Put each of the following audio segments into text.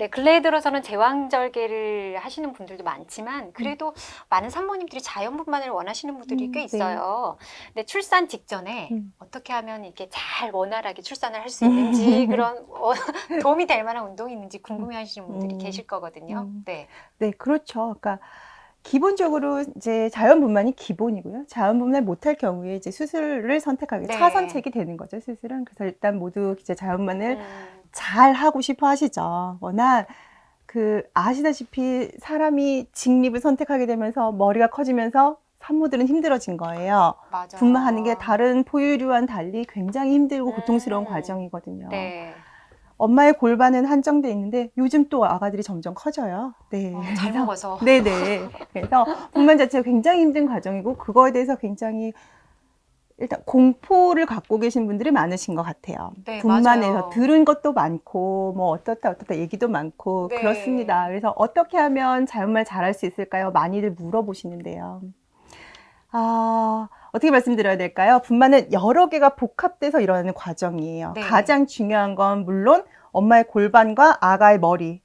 네, 근래에 들어서는 제왕절개를 하시는 분들도 많지만 그래도 많은 산모님들이 자연분만을 원하시는 분들이 음, 꽤 네. 있어요. 근데 출산 직전에 음. 어떻게 하면 이렇게 잘 원활하게 출산을 할 수 있는지 그런 어, 도움이 될 만한 운동이 있는지 궁금해하시는 분들이 음. 계실 거거든요. 음. 네. 네, 그렇죠. 그러니까 기본적으로 이제 자연분만이 기본이고요. 자연분만 못할 경우에 이제 수술을 선택하게 네. 차선책이 되는 거죠, 수술은. 그래서 일단 모두 이제 자연분만을 음, 잘 하고 싶어 하시죠. 워낙 그 아시다시피 사람이 직립을 선택하게 되면서 머리가 커지면서 산모들은 힘들어진 거예요. 맞아요. 분만하는 게 다른 포유류와는 달리 굉장히 힘들고 고통스러운 음. 과정이거든요. 네. 엄마의 골반은 한정돼 있는데 요즘 또 아가들이 점점 커져요. 네. 어, 잘 먹어서. 네네. 그래서 분만 자체가 굉장히 힘든 과정이고 그거에 대해서 굉장히 일단 공포를 갖고 계신 분들이 많으신 것 같아요. 네, 분만에서 맞아요. 들은 것도 많고 뭐 어떻다 어떻다 얘기도 많고 네. 그렇습니다. 그래서 어떻게 하면 자연말 잘할 수 있을까요? 많이들 물어보시는데요. 아, 어떻게 말씀드려야 될까요? 분만은 여러 개가 복합돼서 일어나는 과정이에요. 네. 가장 중요한 건 물론 엄마의 골반과 아가의 머리,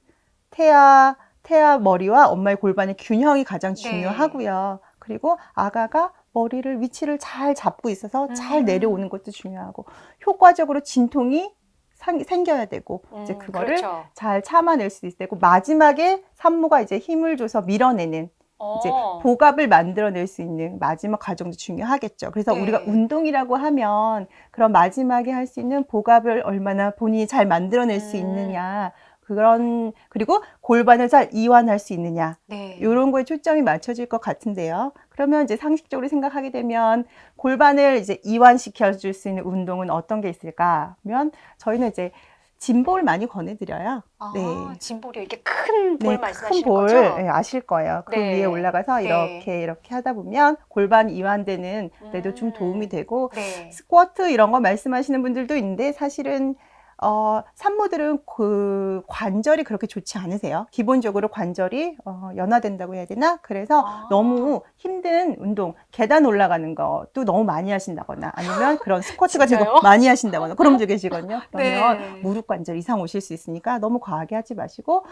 태아, 태아 머리와 엄마의 골반의 균형이 가장 네. 중요하고요. 그리고 아가가 머리를 위치를 잘 잡고 있어서 잘 음. 내려오는 것도 중요하고 효과적으로 진통이 상- 생겨야 되고 이제 음, 그거를 그렇죠. 잘 참아낼 수 되고 마지막에 산모가 이제 힘을 줘서 밀어내는 이제 어. 복압을 만들어낼 수 있는 마지막 과정도 중요하겠죠. 그래서 네. 우리가 운동이라고 하면 그런 마지막에 할 수 있는 복압을 얼마나 본인이 잘 만들어낼 수 음. 있느냐. 그런 그리고 골반을 잘 이완할 수 있느냐. 네. 이런 거에 초점이 맞춰질 것 같은데요. 그러면 이제 상식적으로 생각하게 되면 골반을 이제 이완시켜 줄 수 있는 운동은 어떤 게 있을까? 하면 저희는 이제 짐볼을 많이 권해드려요. 아, 네. 짐볼이 이렇게 큰 볼 네, 말씀하시는 큰 볼 거죠? 예, 아실 거예요. 그 네. 위에 올라가서 네. 이렇게 이렇게 하다 보면 골반 이완되는 데도 좀 음. 도움이 되고 네. 스쿼트 이런 거 말씀하시는 분들도 있는데 사실은 어, 산모들은 그 관절이 그렇게 좋지 않으세요. 기본적으로 관절이 어, 연화된다고 해야 되나? 그래서 아. 너무 힘든 운동, 계단 올라가는 것도 너무 많이 하신다거나 아니면 그런 스쿼트 같은? 거 많이 하신다거나 그런 분들 계시거든요. 그러면 네. 무릎 관절 이상 오실 수 있으니까 너무 과하게 하지 마시고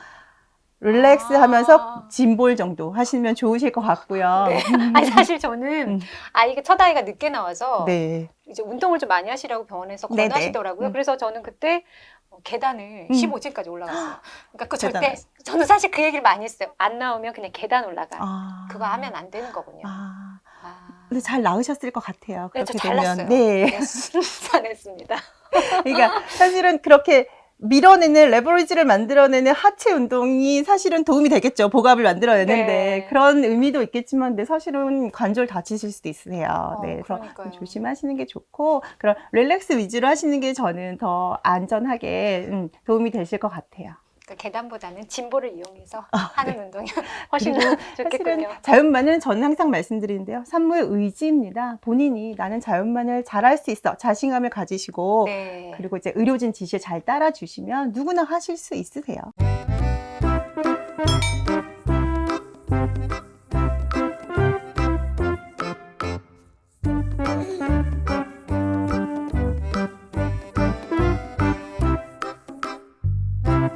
릴렉스 아. 하면서 짐볼 정도 하시면 좋으실 것 같고요. 네. 아니 사실 저는 음. 아이가 첫 아이가 늦게 나와서 네. 이제 운동을 좀 많이 하시라고 병원에서 네네. 권하시더라고요. 음. 그래서 저는 그때 어, 계단을 음. 15층까지 올라갔어요. 그러니까 그 절대 대단하시- 저는 사실 그 얘기를 많이 했어요. 안 나오면 그냥 계단 올라가. 아. 그거 하면 안 되는 거군요. 아. 아. 근데 잘 나으셨을 것 같아요. 네, 그렇게 저잘 되면. 났어요. 네. 네, 순산했습니다. 그러니까 사실은 그렇게 밀어내는 레버리지를 만들어내는 하체 운동이 사실은 도움이 되겠죠. 복압을 만들어내는데 네. 그런 의미도 있겠지만 근데 사실은 관절 다치실 수도 있으세요. 어, 네, 그래서 그러니까요. 좀 조심하시는 게 좋고 그런 릴렉스 위주로 하시는 게 저는 더 안전하게 음, 도움이 되실 것 같아요. 그러니까 계단보다는 짐볼을 이용해서 하는 운동이 훨씬 아, 네. 그리고 사실은 좋겠군요. 자연만은 저는 항상 말씀드리는데요. 산모의 의지입니다. 본인이 나는 자연만을 잘할 수 있어. 자신감을 가지시고 네. 그리고 이제 의료진 지시에 잘 따라주시면 누구나 하실 수 있으세요.